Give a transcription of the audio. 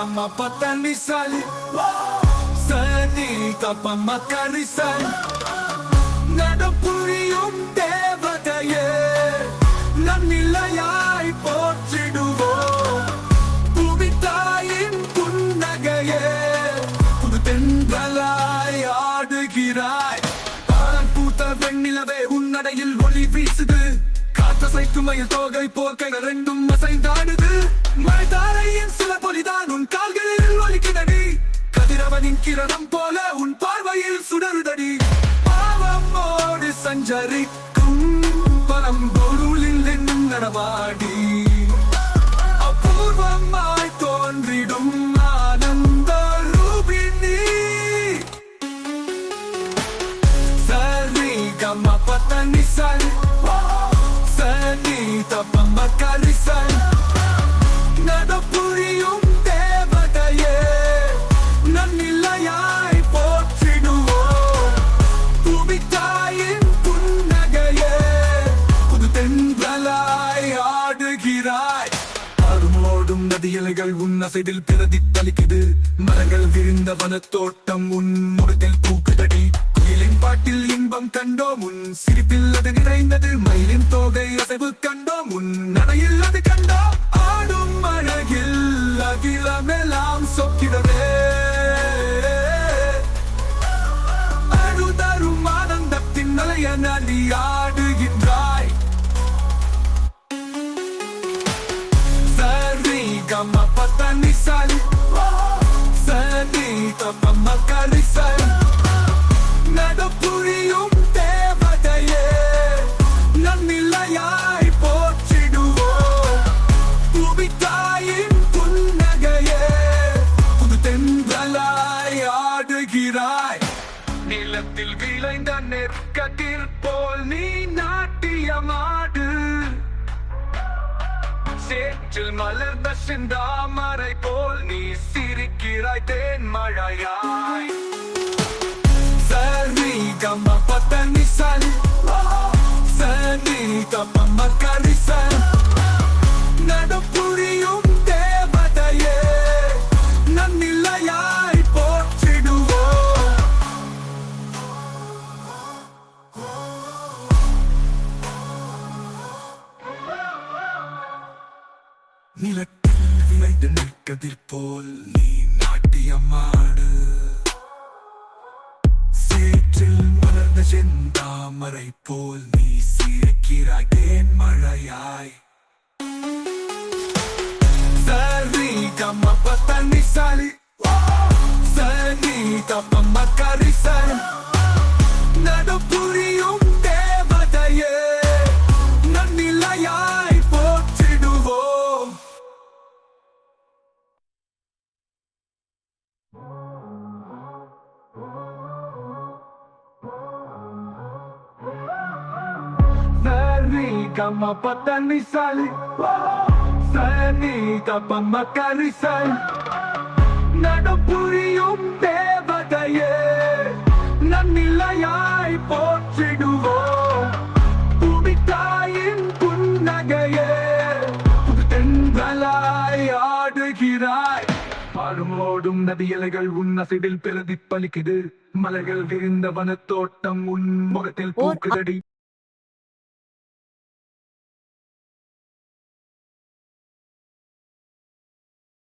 kama patanisal Sanita pa makarisal நடப்புரியும் தேவதையே நம் நிலையாய் போற்றிடுவோம் பூமி தாயின் புன்னகையே புது தென்றலாய் ஆடுகிறாய் பால் பூத்த வெண்ணிலவே உன்னடையில் ஒளி வீசுது காத்தசைக்கும் மயில் தோகை போக்கை ரெண்டும் அசைந்தாடுது. மழைத்தாரையின் சில பொலிதான் உன் கால்களில் ஒலிக்குதடி கதிரவனின் கிரணம் போல உன் பார்வையில் சுடருதடி. பாவமோடு சஞ்சரிக்கும் பலம் பொருளில் நடமாடி. அபூர்வமாய் தோன்றிடும் நதியலைகள் உன் அசைதில் பிரதித்தளிக்குது. மரங்கள் விரிந்த வனத்தோட்டம் உன் முகத்தில் பூக்குதடி குயிலின் பாட்டில் இன்பம் கண்டோம் உன் சிரிப்பில் அது நிறைந்தது. மயிலின் தோகை அசைவு கண்டோம் உன் பத்தனி சரி சரி தப்ப நடப்புரியும் தேவதையே நன்னிலையாய் போற்றிடுவோம் பூமி தாயின் புன்னகையே புது தென்றலாய் ஆடுகிறாய் நிலத்தில் விளைந்த நெற்கதிர் போல் நீ நாட்டியமாடு சேற்றில் மலர்ந்த செந்தாமரை போல் நீ சிரிக்கிறாய் தேன் மழையாய். சரி கம பத்தனி சரி சனி தப்ப மக்களி நிலத்தில் விளைந்து நிற்கதிர் போல் நீ நாட்டியமாடு சேற்றில் மலர்ந்த செந்தாமரை போல் நீ சீரக்கிறாய் தேன் மழையாய் சரி தண்ணி சாலி சரி சனி தப்ப மக்கரி சரி பத்தனி சரி சனி தப்ப மக்கரி சரி நடப்புரியும் தேவதையே நன்னிலையாய் போற்றிடுவோம் பூமி தாயின் புன்னகையே தென்றலாய் ஆடுகிறாய் ஆடுமோடும் நதியலைகள் உன் அசைவில் பிரதிப்பலிக்குது மலர்கள் விரிந்த வனத்தோட்டம் உன் முகத்தில் பூக்குதடி